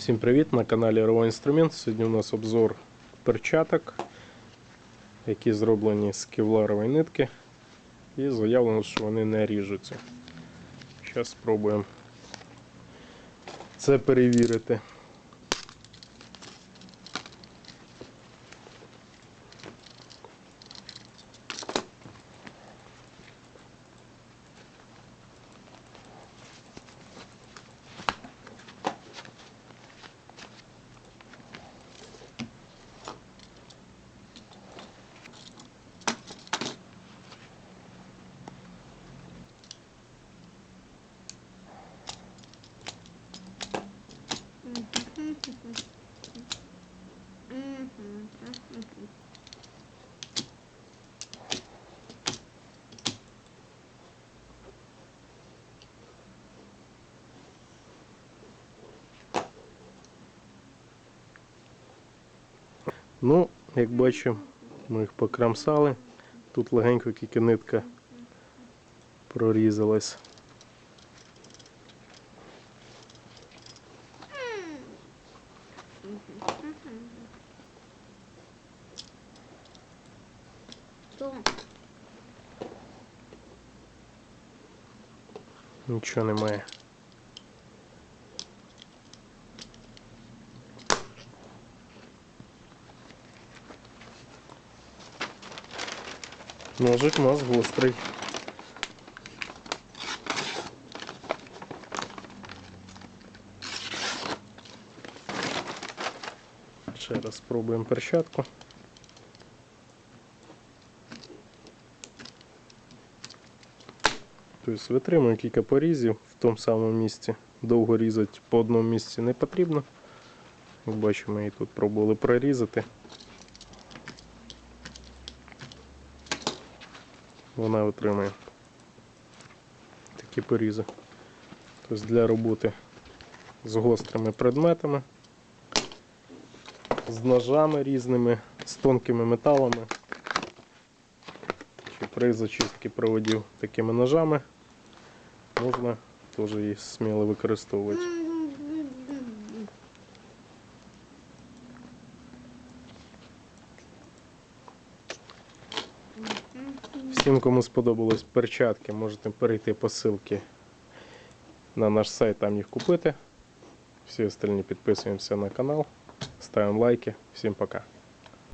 Всім привіт на каналі Інструмент. Сьогодні у нас обзор перчаток, які зроблені з кевларової нитки. І заявлено, що вони не ріжуться. Зараз спробуємо це перевірити. Ну, як бачимо, ми їх покрамсали. Тут легенько тільки нитка прорізалась. Нічого немає. Ножик у нас гострий. Ще раз спробуємо перчатку. Тобто витримує кілька порізів в тому самому місці. Довго різати по одному місці не потрібно. Як бачимо, її тут пробували прорізати. Вона витримує такі порізи. Тобто для роботи з гострими предметами, з ножами різними, з тонкими металами. Чи при зачистці проводів такими ножами можна теж її сміло використовувати. Всім, кому сподобались перчатки, можете перейти по ссылці на наш сайт, там їх купити. Всі остальні підписуємося на канал, ставимо лайки. Всем пока.